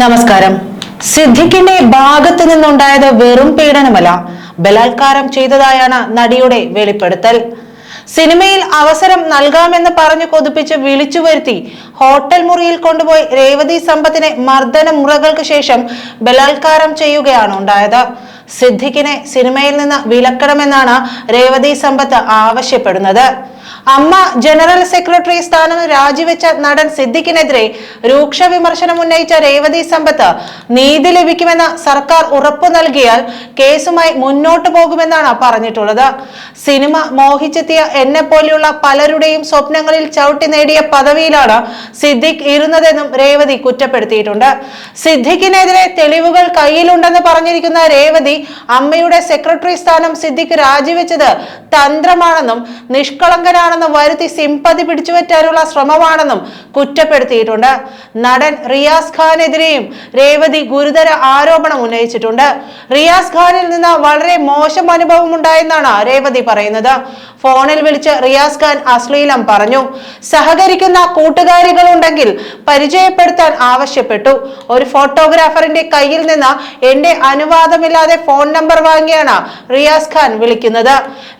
നമസ്കാരം. സിദ്ദിഖിന്റെ ഭാഗത്ത് നിന്നുണ്ടായത് വെറും പീഡനമല്ല ബലാത്കാരം ചെയ്തതായാണ് നടിയുടെ വെളിപ്പെടുത്തൽ. സിനിമയിൽ അവസരം നൽകാമെന്ന് പറഞ്ഞു കൊതിപ്പിച്ച് വിളിച്ചു വരുത്തി ഹോട്ടൽ മുറിയിൽ കൊണ്ടുപോയി രേവതി സമ്പത്തിനെ മർദ്ദന മുറകൾക്ക് ശേഷം ബലാത്കാരം ചെയ്യുകയാണ് ഉണ്ടായത്. സിദ്ദിഖിനെ സിനിമയിൽ നിന്ന് വിലക്കണമെന്നാണ് രേവതി സമ്പത്ത് ആവശ്യപ്പെടുന്നത്. അമ്മ ജനറൽ സെക്രട്ടറി സ്ഥാനം രാജിവെച്ച നടൻ സിദ്ദിഖിനെതിരെ രൂക്ഷ വിമർശനം ഉന്നയിച്ച രേവതി സമ്പത്ത് നീതി ലഭിക്കുമെന്ന് സർക്കാർ ഉറപ്പു നൽകിയാൽ കേസുമായി മുന്നോട്ടു പോകുമെന്നാണ് പറഞ്ഞിട്ടുള്ളത്. സിനിമ മോഹിച്ചെത്തിയ എന്നെ പോലെയുള്ള പലരുടെയും സ്വപ്നങ്ങളിൽ ചവിട്ടി നേടിയ പദവിയിലാണ് സിദ്ദിഖ് ഇരുന്നതെന്നും രേവതി കുറ്റപ്പെടുത്തിയിട്ടുണ്ട്. സിദ്ദിഖിനെതിരെ തെളിവുകൾ കയ്യിലുണ്ടെന്ന് പറഞ്ഞിരിക്കുന്ന രേവതി അമ്മയുടെ സെക്രട്ടറി സ്ഥാനം സിദ്ദിഖ് രാജിവെച്ചത് തന്ത്രമാണെന്നും നിഷ്കളങ്കനാണെന്നും വരുത്തി സിംപതി പിടിച്ചുപറ്റാനുള്ള ശ്രമമാണെന്നും കുറ്റപ്പെടുത്തിയിട്ടുണ്ട്. നടൻ റിയാസ് ഖാനെതിരെയും രേവതി ഗുരുതര ആരോപണം ഉന്നയിച്ചിട്ടുണ്ട്. റിയാസ് ഖാനിൽ നിന്ന് വളരെ മോശം അനുഭവം ഉണ്ടായെന്നാണ് രേവതി പറയുന്നത്. ഫോണിൽ വിളിച്ച് റിയാസ് ഖാൻ അശ്ലീലം പറഞ്ഞു. സഹകരിക്കുന്ന കൂട്ടുകാരികൾ ഉണ്ടെങ്കിൽ പരിചയപ്പെടുത്താൻ ആവശ്യപ്പെട്ടു. ഒരു ഫോട്ടോഗ്രാഫറിന്റെ കയ്യിൽ നിന്ന് എന്റെ അനുവാദമില്ലാതെ ഫോൺ നമ്പർ വാങ്ങിയാണ് റിയാസ് ഖാൻ വിളിക്കുന്നത്.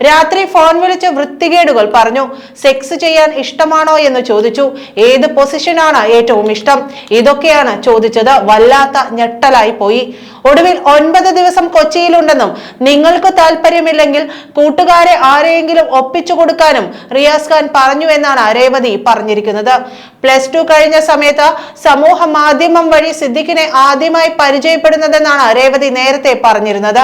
രാത്രി ഫോൺ വിളിച്ച് വൃത്തികേടുകൾ പറഞ്ഞു. സെക്സ് ചെയ്യാൻ ഇഷ്ടമാണോ എന്ന് ചോദിച്ചു. ഏത് പൊസിഷനാണ് ഏറ്റവും ഇഷ്ടം? ഇതൊക്കെയാണ് ചോദിച്ചത്. വല്ലാത്ത ഞെട്ടലായി പോയി. ഒടുവിൽ ഒൻപത് ദിവസം കൊച്ചിയിലുണ്ടെന്നും നിങ്ങൾക്ക് താല്പര്യമില്ലെങ്കിൽ കൂട്ടുകാരെ ആരെയെങ്കിലും ഒപ്പിച്ചു കൊടുക്കാനും റിയാസ് ഖാൻ പറഞ്ഞു എന്നാണ് രേവതി പറഞ്ഞിരിക്കുന്നത്. പ്ലസ് ടു കഴിഞ്ഞ സമയത്ത് സമൂഹ മാധ്യമം വഴി സിദ്ദിഖിനെ ആദ്യമായി പരിചയപ്പെടുന്നതെന്നാണ് രേവതി നേരത്തെ പറഞ്ഞിരുന്നത്.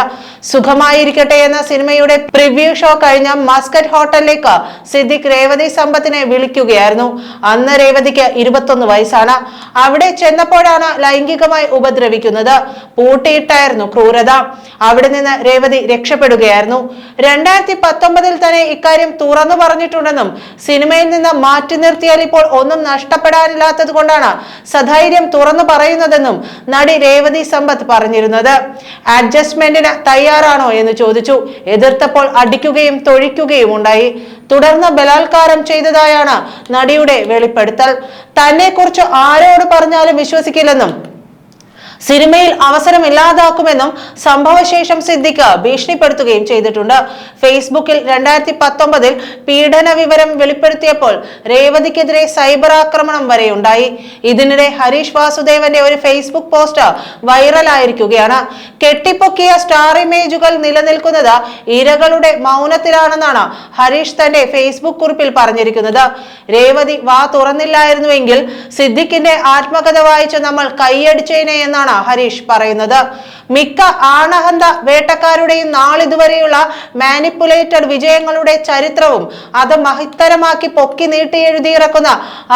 സുഖമായിരിക്കട്ടെ എന്ന സിനിമയുടെ പ്രിവ്യൂ ഷോ കഴിഞ്ഞ മസ്കറ്റ് ഹോട്ടലിലേക്ക് സിദ്ദിഖ് രേവതി സമ്പത്തിനെ വിളിക്കുകയായിരുന്നു. അന്ന് രേവതിക്ക് ഇരുപത്തൊന്ന് വയസ്സാണ്. അവിടെ ചെന്നപ്പോഴാണ് ലൈംഗികമായി ഉപദ്രവിക്കുന്നത്. പൂട്ടിയിട്ടായിരുന്നു ക്രൂരത. അവിടെ നിന്ന് രേവതി രക്ഷപ്പെടുകയായിരുന്നു. രണ്ടായിരത്തി പത്തൊമ്പതിൽ തന്നെ ഇക്കാര്യം തുറന്നു പറഞ്ഞിട്ടുണ്ടെന്നും സിനിമയിൽ നിന്ന് മാറ്റി നിർത്തിയാൽ ഇപ്പോൾ ഒന്നും നഷ്ടപ്പെടാനില്ലാത്തത് കൊണ്ടാണ് സധൈര്യം തുറന്നു പറയുന്നതെന്നും നടി രേവതി സമ്പത്ത് പറഞ്ഞിരുന്നത്. അഡ്ജസ്റ്റ്മെന്റിന് തയ്യാറാണോ എന്ന് ചോദിച്ചു. എതിർത്തപ്പോൾ അടിക്കുകയും തൊഴിക്കുകയും ഉണ്ടായി. തുടർന്ന് ബലാത്കാരം ചെയ്തതായാണ് നടിയുടെ വെളിപ്പെടുത്തൽ. തന്നെ കുറിച്ച് ആരോട് പറഞ്ഞാലും വിശ്വസിക്കില്ലെന്നും സിനിമയിൽ അവസരം ഇല്ലാതാക്കുമെന്നും സംഭവശേഷം സിദ്ദിഖ് ഭീഷണിപ്പെടുത്തുകയും ചെയ്തിട്ടുണ്ട്. ഫേസ്ബുക്കിൽ രണ്ടായിരത്തി പത്തൊമ്പതിൽ പീഡന വിവരം വെളിപ്പെടുത്തിയപ്പോൾ രേവതിക്കെതിരെ സൈബർ ആക്രമണം വരെ ഉണ്ടായി. ഇതിനിടെ ഹരീഷ് വാസുദേവന്റെ ഒരു ഫേസ്ബുക്ക് പോസ്റ്റ് വൈറലായിരിക്കുകയാണ്. കെട്ടിപ്പൊക്കിയ സ്റ്റാർ ഇമേജുകൾ നിലനിൽക്കുന്നത് ഇരകളുടെ മൗനത്തിലാണെന്നാണ് ഹരീഷ് തന്റെ ഫേസ്ബുക്ക് കുറിപ്പിൽ പറഞ്ഞിരിക്കുന്നത്. രേവതി വാ തുറന്നില്ലായിരുന്നുവെങ്കിൽ സിദ്ദിഖിന്റെ ആത്മകഥ വായിച്ച് നമ്മൾ കൈയടിച്ചേനെ എന്നാണ് ഹരീഷ് പറയുന്നത്. മിക്ക ആണഹന്ത വേട്ടക്കാരുടെയും നാളിതുവരെയുള്ള മാനിപ്പുലേറ്റഡ് വിജയങ്ങളുടെ ചരിത്രവും അത് മഹിത്തരമാക്കി പൊക്കി നീട്ടി എഴുതിയിറക്കുന്ന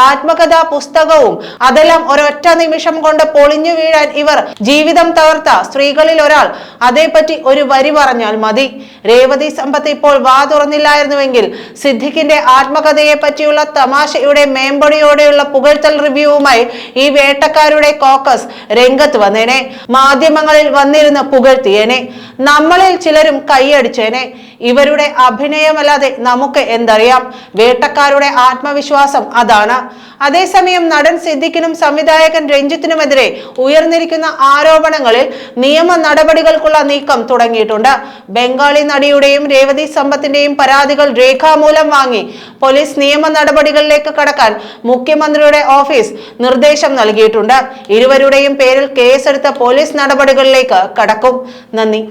ആത്മകഥാ പുസ്തകവും അതെല്ലാം ഒരൊറ്റ നിമിഷം കൊണ്ട് പൊളിഞ്ഞു വീഴാൻ ഇവർ ജീവിതം തകർത്ത സ്ത്രീകളിൽ ഒരാൾ അതേപ്പറ്റി ഒരു വരി പറഞ്ഞാൽ മതി. രേവതി സമ്പത്ത് ഇപ്പോൾ വാ തുറന്നില്ലായിരുന്നുവെങ്കിൽ സിദ്ദിഖിന്റെ ആത്മകഥയെ പറ്റിയുള്ള തമാശയുടെ മേമ്പൊടിയോടെയുള്ള പുകഴ്ത്തൽ റിവ്യൂവുമായി ഈ വേട്ടക്കാരുടെ കോക്കസ് രംഗത്ത് വന്നേനെ. മാധ്യമങ്ങളിൽ വന്നിരുന്ന് പുകഴ്ത്തിയേനെ. നമ്മളിൽ ചിലരും കൈയടിച്ചേനെ. ഇവരുടെ അഭിനയമല്ലാതെ നമുക്ക് എന്തറിയാം? വേട്ടക്കാരുടെ ആത്മവിശ്വാസം അതാണ്. അതേസമയം നടൻ സിദ്ദിഖിനും സംവിധായകൻ രഞ്ജിത്തിനുമെതിരെ ഉയർന്നിരിക്കുന്ന ആരോപണങ്ങളിൽ നിയമ നടപടികൾക്കുള്ള നീക്കം തുടങ്ങിയിട്ടുണ്ട്. ബംഗാളി നടിയുടെയും രേവതി സമ്പത്തിന്റെയും പരാതികൾ രേഖാമൂലം വാങ്ങി പോലീസ് നിയമ നടപടികളിലേക്ക് കടക്കാൻ മുഖ്യമന്ത്രിയുടെ ഓഫീസ് നിർദ്ദേശം നൽകിയിട്ടുണ്ട്. ഇരുവരുടെയും പേരിൽ കേസെടുത്ത പോലീസ് നടപടികളിലേക്ക് കടക്കും. നന്ദി.